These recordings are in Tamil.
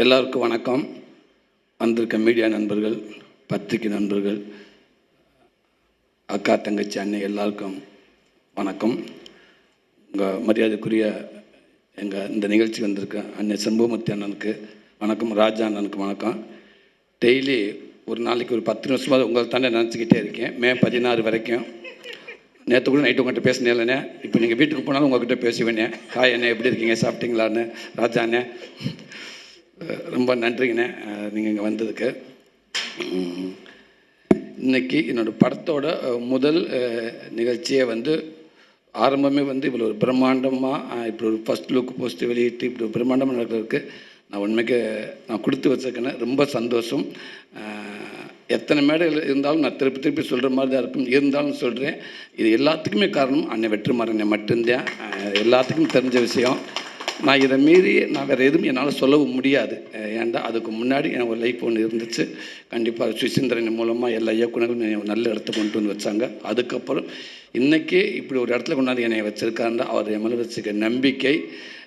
எல்லாருக்கும் வணக்கம். வந்திருக்க மீடியா நண்பர்கள் பத்திரிகை நண்பர்கள் அக்கா தங்கச்சி அண்ணன் எல்லாருக்கும் வணக்கம். உங்கள் மரியாதைக்குரிய எங்கள் இந்த நிகழ்ச்சி வந்திருக்க அண்ணன் செம்பூமூர்த்தி அண்ணனுக்கு வணக்கம் ராஜா அண்ணனுக்கு வணக்கம். டெய்லி ஒரு நாளைக்கு ஒரு பத்து நிமிஷமாக உங்களை தானே நினச்சிக்கிட்டே இருக்கேன். மே பதினாறு வரைக்கும். நேற்று கூட நைட்டு உங்கள்கிட்ட பேசினேன் இப்போ நீங்கள் வீட்டுக்கு போனாலும் உங்கள்கிட்ட பேசுவேனே ஹாய் அண்ணே எப்படி இருக்கீங்க? சாப்பிட்டீங்களான்னு ராஜா அண்ணே. ரொம்ப நன்றிங்கண்ணே. நீங்கள் இங்கே வந்ததுக்கு. இன்றைக்கி இன்னைக்கு என்னோடய படத்தோட முதல் நிகழ்ச்சியை வந்து ஆரம்பமே வந்து இவ்வளோ ஒரு பிரம்மாண்டமாக இப்படி ஒரு ஃபஸ்ட் லுக் போஸ்ட் வெளியிட்டு இப்படி ஒரு பிரம்மாண்டமாக நடக்கிறதுக்கு நான் உண்மைக்கு நான் கொடுத்து வச்சிருக்கேன்னு ரொம்ப சந்தோஷம். எத்தனை மேடைகள் இருந்தாலும் நான் திருப்பி திருப்பி சொல்கிற மாதிரி தான் இருக்கும். இருந்தாலும் சொல்கிறேன் இது எல்லாத்துக்குமே காரணம் அன்னை வெற்றிமாறனை மட்டும்தான். எல்லாத்துக்கும் தெரிஞ்ச விஷயம். நான் இதை மீறி நான் வேறு எதுவும் என்னால் சொல்லவும் முடியாது. ஏன்டா அதுக்கு முன்னாடி எனக்கு ஒரு லைஃப் ஒன்று இருந்துச்சு. கண்டிப்பாக சுசீந்திரன் மூலமாக எல்லா இயக்குநர்களும் என்னை நல்ல இடத்த கொண்டு வந்து வச்சாங்க. அதுக்கப்புறம் இன்றைக்கி இப்படி ஒரு இடத்துல கொண்டாந்து என்னை வச்சுருக்காருன்னா அவர் என் மேலே வச்சுக்க நம்பிக்கை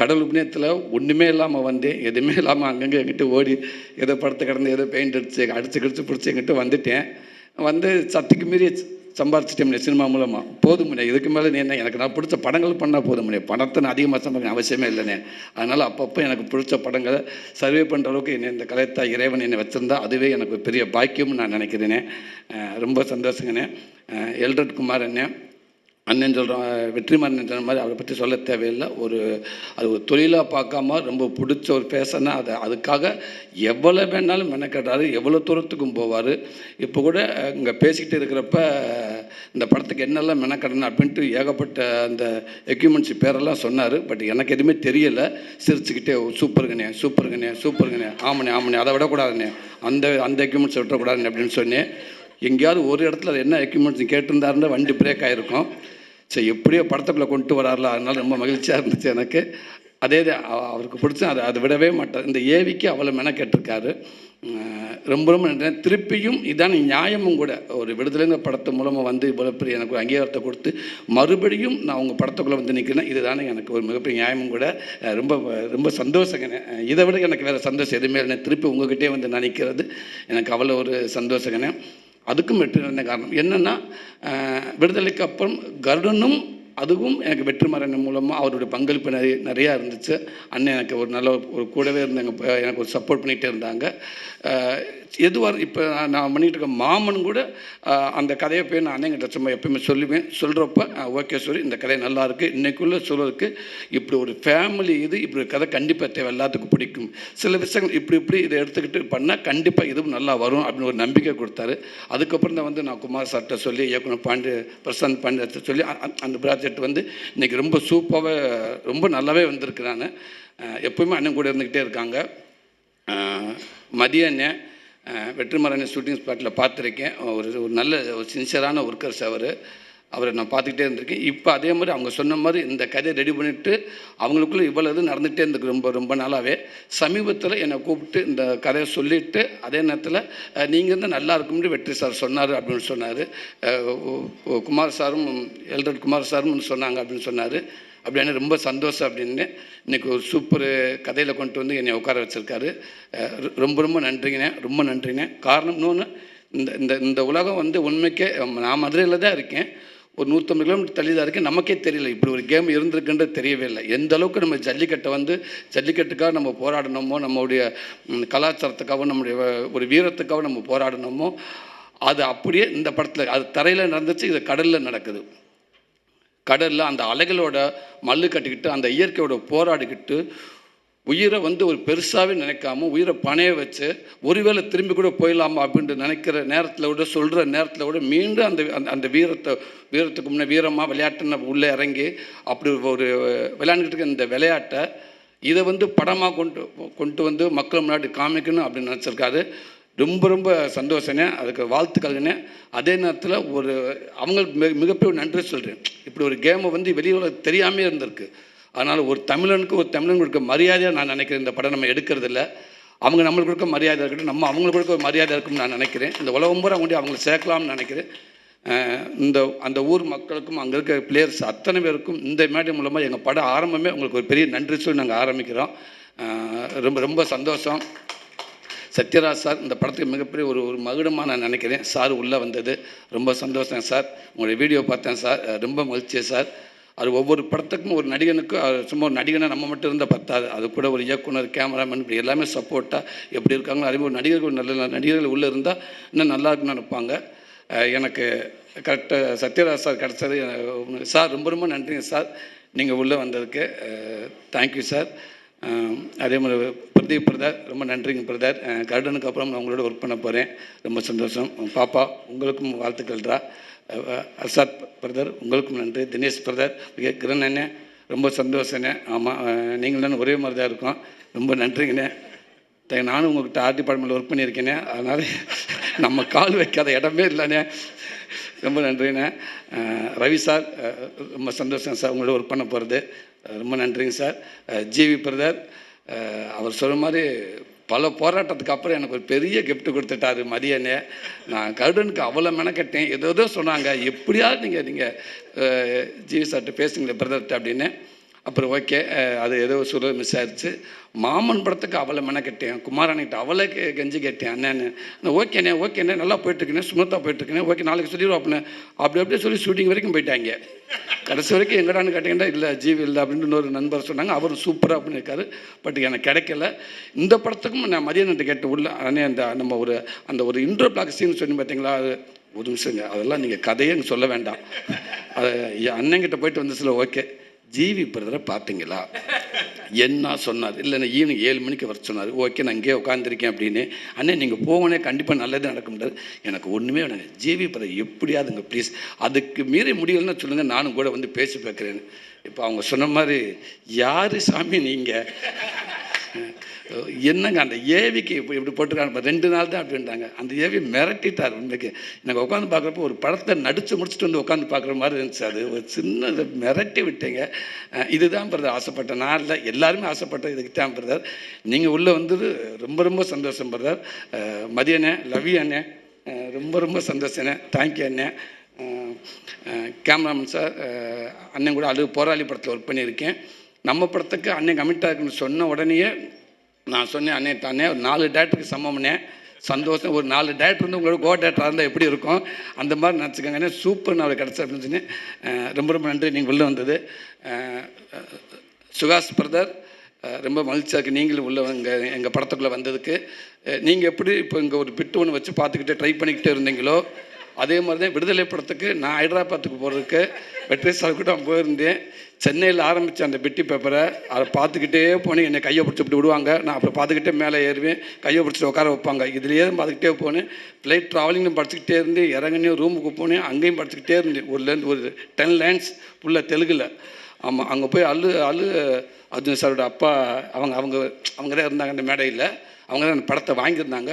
கடல் புண்ணியத்தில் ஒன்றுமே இல்லாமல் வந்தேன். எதுவுமே இல்லாமல் அங்கங்கே எங்கிட்ட ஓடி ஏதோ படுத்து கிடந்து ஏதோ பெயிண்ட் அடிச்சு அடிச்சு கிடிச்சு பிடிச்சி எங்கிட்ட வந்துட்டேன். வந்து சத்துக்கு மீறி சம்பாரிச்சிட்டேன் சினிமா மூலமாக போதும் முடியாது இதுக்கு மேலே நீ என்ன எனக்கு நான் பிடிச்ச படங்கள் பண்ணால் போதும் முடியாது பணத்தை நான் அதிகமாக சம்பாதிக்க அவசியமே இல்லைண்ணே. அதனால் அப்பப்போ எனக்கு பிடிச்ச படங்களை சர்வே பண்ணுற அளவுக்கு என்னை இந்த கலைத்தா இறைவன் என்னை வச்சுருந்தா அதுவே எனக்கு ஒரு பெரிய பாக்கியம்னு நான் நினைக்கிறேனே. ரொம்ப சந்தோஷங்கண்ணே. எல்ரட் குமார் அண்ணன் அண்ணன் சொல்கிறோம் வெற்றிமாறன் சொன்ன மாதிரி அவரை பற்றி சொல்ல தேவையில்லை. ஒரு அது ஒரு தொழிலாக பார்க்காம ரொம்ப பிடிச்ச ஒரு பேசனா அதை. அதுக்காக எவ்வளோ வேணாலும் மெனக்கட்டாரு எவ்வளோ தூரத்துக்கும் போவார். இப்போ கூட இங்கே பேசிக்கிட்டு இருக்கிறப்ப இந்த படத்துக்கு என்னெல்லாம் மெனக்கடணும் அப்படின்ட்டு ஏகப்பட்ட அந்த எக்யூப்மெண்ட்ஸ் பேரெல்லாம் சொன்னார். பட் எனக்கு எதுவுமே தெரியலை. சிரிச்சுக்கிட்டே சூப்பருங்கண்ணே சூப்பருங்கண்ணே சூப்பருங்கண்ணே ஆமாண்ணே ஆமாண்ணே அதை விடக்கூடாதுண்ணே. அந்த அந்த எக்யூப்மெண்ட்ஸை விட்டுறக்கூடாதுண்ணே அப்படின்னு சொன்னேன். எங்கேயாவது ஒரு இடத்துல என்ன எக்யூப்மெண்ட்ஸ் கேட்டிருந்தாருன்னா வண்டி பிரேக் ஆகிருக்கும் சரி எப்படியோ படத்துக்குள்ளே கொண்டு வரார்ல அதனால ரொம்ப மகிழ்ச்சியாக இருந்துச்சு எனக்கு. அதே அவ- அவருக்கு பிடிச்ச அதை அதை விடவே மாட்டார். இந்த ஏவிக்கு அவ்வளோ மெனக்கெட்டிருக்காரு ரொம்ப ரொம்ப நன்றி. திருப்பியும் இதான் நியாயமும் கூட. ஒரு விடுதலைங்கிற படத்து மூலமாக வந்து இவ்வளோ பெரிய எனக்கு ஒரு அங்கீகாரத்தை கொடுத்து மறுபடியும் நான் உங்கள் படத்துக்குள்ளே வந்து நிற்கிறேன் இதுதானே எனக்கு ஒரு மிகப்பெரிய நியாயமும் கூட. ரொம்ப ரொம்ப சந்தோஷங்கண்ணே இதை விட எனக்கு வேறு சந்தோஷம் எதுவுமே இல்லை திருப்பி உங்ககிட்டே வந்து நான் எனக்கு அவ்வளோ ஒரு சந்தோஷங்கண்ணே அதுக்கும் வெற்றி நிறைந்த காரணம். என்னென்னா விடுதலைக்கு அப்புறம் கருடனும் அதுவும் எனக்கு வெற்றிமாறன் மூலமாக அவருடைய பங்களிப்பு நிறைய நிறையா இருந்துச்சு. அண்ணன் எனக்கு ஒரு நல்ல ஒரு கூடவே இருந்தாங்க. எனக்கு ஒரு சப்போர்ட் பண்ணிகிட்டே இருந்தாங்க. எதுவாக இப்போ நான் பண்ணிகிட்டு இருக்க மாமன் கூட அந்த கதையை போய் நான் அண்ணங்கிட்ட சும்மா எப்பயுமே சொல்லுவேன். சொல்கிறப்ப ஓகே சொல்லி இந்த கதை நல்லா இருக்குது இன்றைக்குள்ளே சொல்கிறதுக்கு இப்படி ஒரு ஃபேமிலி இது இப்படி ஒரு கதை கண்டிப்பாக தேவை. எல்லாத்துக்கும் பிடிக்கும். சில விஷயங்கள் இப்படி இப்படி இதை எடுத்துக்கிட்டு பண்ணால் கண்டிப்பாக இதுவும் நல்லா வரும் அப்படின்னு ஒரு நம்பிக்கை கொடுத்தாரு. அதுக்கப்புறம் தான் வந்து நான் குமார் சார்கிட்ட சொல்லி இயக்குனர் பாண்டிய பிரசாந்த் பாண்டியத்தை சொல்லி அந்த ப்ராஜெக்ட் வந்து இன்றைக்கி ரொம்ப சூப்பராகவே ரொம்ப நல்லாவே வந்திருக்கு நான். எப்பவுமே அண்ணன் கூட இருந்துக்கிட்டே இருக்காங்க. மதிய அண்ணன் வெற்றிமாறன் ஷூட்டிங் ஸ்பாட்டில் பார்த்துருக்கேன் ஒரு ஒரு நல்ல ஒரு சின்சியரான ஒர்க்கர்ஸ் அவர். அவரை நான் பார்த்துக்கிட்டே இருந்திருக்கேன். இப்போ அதே மாதிரி அவங்க சொன்ன மாதிரி இந்த கதையை ரெடி பண்ணிவிட்டு அவங்களுக்குள்ள இவ்வளோ இது நடந்துகிட்டே இருந்துக்கு ரொம்ப ரொம்ப நாளாகவே சமீபத்தில் என்னை கூப்பிட்டு இந்த கதையை சொல்லிவிட்டு அதே நேரத்தில் நீங்கள் இருந்தால் நல்லா இருக்கும்னு வெற்றி சார் சொன்னார் அப்படின்னு சொன்னார். குமார் சாரும் எல்ரட் குமார் சாரும் சொன்னாங்க அப்படின்னு சொன்னார். அப்படின்னு ரொம்ப சந்தோஷம் அப்படின்னு. இன்னைக்கு ஒரு சூப்பர் கதையில் கொண்டு வந்து என்னை உட்கார வச்சுருக்காரு. ரொம்ப ரொம்ப நன்றிங்கண்ணே ரொம்ப நன்றிண்ணே காரணம் இன்னொன்று இந்த இந்த இந்த உலகம் வந்து உண்மைக்கே நான் மதுரையில் தான் இருக்கேன். ஒரு நூற்றம்பது கிலோமீட்டர் தள்ளி தான் இருக்குது நமக்கே தெரியல. இப்படி ஒரு கேம் இருந்திருக்குன்றது தெரியவே இல்லை. எந்த அளவுக்கு நம்ம ஜல்லிக்கட்டை வந்து ஜல்லிக்கட்டுக்காக நம்ம போராடணுமோ நம்மளுடைய கலாச்சாரத்துக்காகவும் நம்முடைய ஒரு வீரத்துக்காகவும் நம்ம போராடணுமோ அது அப்படியே இந்த படத்தில் அது தரையில் நடந்துச்சு இது கடலில் நடக்குது. கடலில் அந்த அலைகளோட மல்லு கட்டிக்கிட்டு அந்த இயற்கையோட போராடிக்கிட்டு உயிரை வந்து ஒரு பெருசாகவே நினைக்காம உயிரை பணைய வச்சு ஒருவேளை திரும்பி கூட போயிடலாமா அப்படின்ட்டு நினைக்கிற நேரத்தில் விட சொல்கிற நேரத்தில் விட மீண்டும் அந்த அந்த- அந்த வீரத்தை வீரத்துக்கு முன்னே வீரமாக விளையாட்டுன்னு உள்ளே இறங்கி அப்படி ஒரு விளையாண்டுக்கிட்டு இருக்க இந்த விளையாட்டை இதை வந்து படமாக கொண்டு கொண்டு வந்து மக்கள் முன்னாடி காமிக்கணும் அப்படின்னு நினச்சிருக்காரு. ரொம்ப ரொம்ப சந்தோஷனே அதுக்கு வாழ்த்துக்கள்னே அதே நேரத்தில் ஒரு அவங்களுக்கு மிக மிகப்பெரிய நன்றி சொல்கிறேன் இப்படி ஒரு கேமை வந்து வெளியில் தெரியாமே இருந்திருக்கு. அதனால் ஒரு தமிழனுக்கு ஒரு தமிழன் கொடுக்க மரியாதையாக நான் நினைக்கிறேன். இந்த படம் நம்ம எடுக்கிறதில்ல. அவங்க நம்மளுக்கு கொடுக்க மரியாதை இருக்கட்டும் நம்ம அவங்களுக்கு கொடுக்க ஒரு மரியாதை இருக்கும்னு நான் நினைக்கிறேன். இந்த உலகம் பூரா கொண்டு அவங்களை சேர்க்கலாம்னு நினைக்கிறேன். இந்த அந்த ஊர் மக்களுக்கும் அங்கே இருக்க பிளேயர்ஸ் அத்தனை பேருக்கும் இந்த மேடை மூலமாக எங்கள் படம் ஆரம்பமே உங்களுக்கு ஒரு பெரிய நன்றி சொல்லி நாங்கள் ஆரம்பிக்கிறோம். ரொம்ப ரொம்ப சந்தோஷம். சத்யராஜ் சார் இந்த படத்துக்கு மிகப்பெரிய ஒரு ஒரு மகுடமாக நான் நினைக்கிறேன். சார் உள்ளே வந்தது. ரொம்ப சந்தோஷம் சார். உங்களுடைய வீடியோ பார்த்தேன் சார். ரொம்ப மகிழ்ச்சி சார். அது ஒவ்வொரு படத்துக்கும் ஒரு நடிகனுக்கு சும்மா ஒரு நடிகனை நம்ம மட்டும் இருந்தால் பத்தாது. அது கூட ஒரு இயக்குனர் கேமராமேன் இப்படி எல்லாமே சப்போர்ட்டாக எப்படி இருக்காங்களோ அதே மாதிரி நடிகர்கள் நல்ல நல்ல நடிகர்கள் உள்ளே இருந்தால் இன்னும் நல்லா இருக்குன்னு நினைப்பாங்க. எனக்கு கரெக்டாக சத்யராஜ் சார் கிடச்சது சார் ரொம்ப ரொம்ப நன்றிங்க சார். நீங்கள் உள்ளே வந்ததுக்கு தேங்க்யூ சார். அதே மாதிரி பிரதீப் பிரதர் ரொம்ப நன்றிங்க பிரதர். கர்டனுக்கு அப்புறம் நான் உங்களோட ஒர்க் பண்ண போகிறேன் ரொம்ப சந்தோஷம். பாப்பா உங்களுக்கும் வாழ்த்துக்கள்ரா. அசாத் அர்ஷாத் பிரதர் உங்களுக்கும் நன்றி. தினேஷ் பிரதர் மிக கிரண் ரொம்ப சந்தோஷண்ணே ஆமாம் நீங்கள் தானே ஒரே மாதிரி தான் இருக்கோம். ரொம்ப நன்றிங்கண்ணே. நானும் உங்கள்கிட்ட ஆர்ட் டிபார்ட்மெண்ட்டில் ஒர்க் பண்ணியிருக்கேனே அதனால் நம்ம கால் வைக்காத இடமே இல்லைண்ணே. ரொம்ப நன்றிண்ணே. ரவி சார் ரொம்ப சந்தோஷம் சார் உங்களோட ஒர்க் பண்ண போகிறது ரொம்ப நன்றிங்க சார். ஜிவி பிரதர் அவர் சொல்கிற மாதிரி பல போராட்டத்துக்கு அப்புறம் எனக்கு ஒரு பெரிய கிஃப்ட் கொடுத்துட்டாரு மதியனே நான் கருடனுக்கு அவ்வளோ மெனக்கட்டேன். ஏதோ ஏதோ சொன்னாங்க. எப்படியாவது நீங்கள் நீங்கள் ஜிவி சார்கிட்ட பேசுங்களேன் பிரதர்கிட்ட அப்படின்னு. அப்புறம் ஓகே அது ஏதோ சொல்ல மிஸ் ஆயிடுச்சு மாமன் படத்துக்கு அவளை மெனக்கட்டேன். குமாரனிட்ட அவளை கெஞ்சி கேட்டேன் அண்ணன்னு. ஓகேண்ணே ஓகேண்ணே நல்லா போயிட்டுருக்கேன் சுமத்தா போயிட்டுருக்கேன் ஓகே நாளைக்கு சொல்லிடுவோம் அப்படி அப்படியே சொல்லி ஷூட்டிங் வரைக்கும் போயிட்டாங்க. கடைசி வரைக்கும் எங்கடான்னு கேட்டிங்கன்னா இல்லை ஜீவி இல்லை அப்படின்னு இன்னொரு நண்பர் சொன்னாங்க. அவர் சூப்பராக அப்படின்னு இருக்காரு. பட் எனக்கு கிடைக்கல. இந்த படத்துக்கும் நான் மதியானத்தை கேட்டு உள்ள அண்ணே அந்த நம்ம ஒரு அந்த ஒரு இன்ட்ரோ பிளாக் சீன் சொன்னி பார்த்தீங்களா அது ஒரு நிமிஷங்க அதெல்லாம் நீங்கள் கதையே எனக்கு சொல்ல வேண்டாம். அது என் அண்ணங்கிட்ட போயிட்டு வந்து சில ஓகே. ஜீவி பிரதரை பார்த்தீங்களா? என்ன சொன்னார்? இல்லை ஈவினிங் ஏழு மணிக்கு வர சொன்னார். ஓகே நான் இங்கேயே உட்காந்துருக்கேன் அப்படின்னு. அண்ணே நீங்கள் போகணே கண்டிப்பாக நல்லது நடக்க முடியாது எனக்கு ஒன்றுமே வேணாங்க. ஜீவி பிரதர் எப்படியாதுங்க ப்ளீஸ் அதுக்கு மீறி முடியலன்னா சொல்லுங்கள் நானும் கூட வந்து பேசி பார்க்குறேன்னு. இப்போ அவங்க சொன்ன மாதிரி யார் சாமி நீங்கள் என்னங்க அந்த ஏவிக்கு இப்போ இப்படி போட்டிருக்காங்க ரெண்டு நாள் தான் அப்படின்றாங்க அந்த ஏவி மிரட்டிட்டார் உண்மைக்கு. எனக்கு உட்காந்து பார்க்குறப்போ ஒரு படத்தை நடித்து முடிச்சுட்டு வந்து உட்காந்து பார்க்குற மாதிரி இருந்துச்சு. அது ஒரு சின்ன மிரட்டி விட்டீங்க. இதுதான் பிரதர் ஆசைப்பட்டேன் நான் இல்லை எல்லாருமே ஆசைப்பட்டேன் இதுக்கு தான் பிரதர். நீங்கள் உள்ளே வந்தது ரொம்ப ரொம்ப சந்தோஷம் பிரதர். மதியண்ணே லவி அண்ணே ரொம்ப ரொம்ப சந்தோஷண்ணே தேங்க்யூ அண்ணே. கேமராமேன் சார் அண்ணன் கூட அழு போராளி படத்தில் ஒர்க் பண்ணியிருக்கேன். நம்ம படத்துக்கு அண்ணன் கமிட்டாக இருக்குன்னு சொன்ன உடனேயே நான் சொன்னேன் அண்ணே தானே ஒரு நாலு டேரக்டருக்கு சமம்னே சந்தோஷம். ஒரு நாலு டேரக்டர் வந்து உங்களோட கோ டேரக்டராக இருந்தால் எப்படி இருக்கும்? அந்த மாதிரி நினச்சிக்கோங்க சூப்பர் நான் கிடச்சா அப்படின்னு சொன்னேன். ரொம்ப ரொம்ப நன்றி. நீங்கள் உள்ளே வந்தது. சுகாஷ் பிரதர் ரொம்ப மகிழ்ச்சியாக இருக்குது நீங்களும் உள்ள எங்கள் எங்கள் படத்துக்குள்ளே வந்ததுக்கு. நீங்கள் எப்படி இப்போ இங்கே ஒரு பிட்டு ஒன்று வச்சு பார்த்துக்கிட்டே ட்ரை பண்ணிக்கிட்டே இருந்தீங்களோ அதே மாதிரி தான் விடுதலை படத்துக்கு நான் ஹைதராபாத்துக்கு போகிறதுக்கு வெற்றி சார் கூட போயிருந்தேன். சென்னையில் ஆரம்பித்த அந்த பெட்டி பேப்பரை அதை பார்த்துக்கிட்டே போனேன். என்னை கையை பிடிச்சி இப்படி விடுவாங்க. நான் அப்புறம் பார்த்துக்கிட்டே மேலே ஏறுவேன். கையை பிடிச்சிட்டு உட்கார வைப்பாங்க. இதுலேயே பார்த்துக்கிட்டே போனேன். ஃப்ளைட் ட்ராவலிங்னு படிச்சுக்கிட்டே இருந்து இறங்கினே ரூமுக்கு போனேன். அங்கேயும் படிச்சுக்கிட்டே இருந்தேன். ஒரு லேருந்து ஒரு டென் லைன்ஸ் ஃபுல்லாக தெலுங்கில். ஆமாம் அங்கே போய் அல்லு அல்லு அர்ஜுன் சாரோட அப்பா அவங்க அவங்க அவங்க தான் இருந்தாங்க அந்த மேடையில். அவங்க தான் அந்த படத்தை வாங்கியிருந்தாங்க.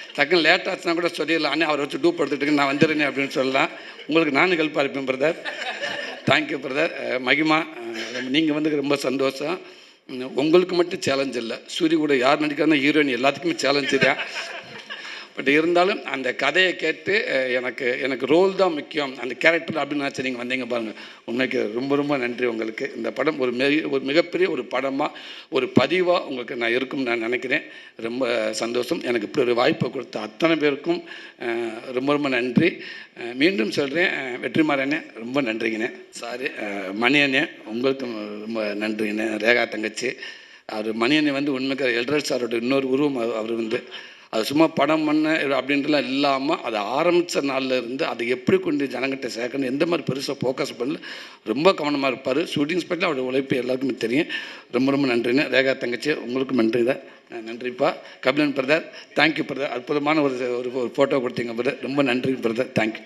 டக்குன்னு லேட் ஆச்சுன்னா கூட சொல்லிடலாம். அண்ணே அவரை வச்சு டூப் எடுத்துட்டு நான் வந்துடுறேனே அப்படின்னு சொல்லலாம். உங்களுக்கு நானும் ஹெல்ப்பாக இருப்பேன் பிரதர் தேங்க்யூ பிரதர் மகிமா நீங்கள் வந்து ரொம்ப சந்தோஷம். உங்களுக்கு மட்டும் சேலஞ்ச் இல்லை. சூரிய கூட யார் நடிக்கிறாங்க ஹீரோயின் எல்லாத்துக்குமே சேலஞ்சு தான். பட் இருந்தாலும் அந்த கதையை கேட்டு எனக்கு எனக்கு ரோல் தான் முக்கியம். அந்த கேரக்டர் அப்படின்னு நினச்சி நீங்கள் வந்தீங்க பாருங்கள் உண்மைக்கு ரொம்ப ரொம்ப நன்றி உங்களுக்கு. இந்த படம் ஒரு மிக ஒரு மிகப்பெரிய ஒரு படமாக ஒரு பதிவாக உங்களுக்கு நான் இருக்கும்னு நான் நினைக்கிறேன். ரொம்ப சந்தோஷம். எனக்கு இப்படி ஒரு வாய்ப்பை கொடுத்த அத்தனை பேருக்கும் ரொம்ப ரொம்ப நன்றி. மீண்டும் சொல்கிறேன் வெற்றிமாறனே ரொம்ப நன்றிங்கண்ணே. சாரி. மணி அண்ணே உங்களுக்கும் ரொம்ப நன்றிங்கண்ணே. ரேகா தங்கச்சி. அவர் மணியண்ணே வந்து உண்மைக்கு எல்ரட் சாரோட இன்னொரு உருவம் அவர் வந்து. அது சும்மா படம் பண்ண அப்படின்றலாம் இல்லாமல் அதை ஆரம்பித்த நாளில் இருந்து அதை எப்படி கொண்டு ஜனங்கிட்ட சேர்க்கணும் எந்த மாதிரி பெருசாக ஃபோக்கஸ் பண்ணல ரொம்ப கவனமாக இருப்பார். ஷூட்டிங் ஸ்பாட்டில் அவருடைய உழைப்பு எல்லாருக்குமே தெரியும். ரொம்ப ரொம்ப நன்றிண்ணே ரேகா தங்கச்சி உங்களுக்கும் நன்றி தான். நன்றிப்பா. கபிலன் பிரதர் தேங்க்யூ பிரதர் அற்புதமான ஒரு ஒரு ஃபோட்டோ கொடுத்தீங்க பிரதர் ரொம்ப நன்றி பிரதர் தேங்க்யூ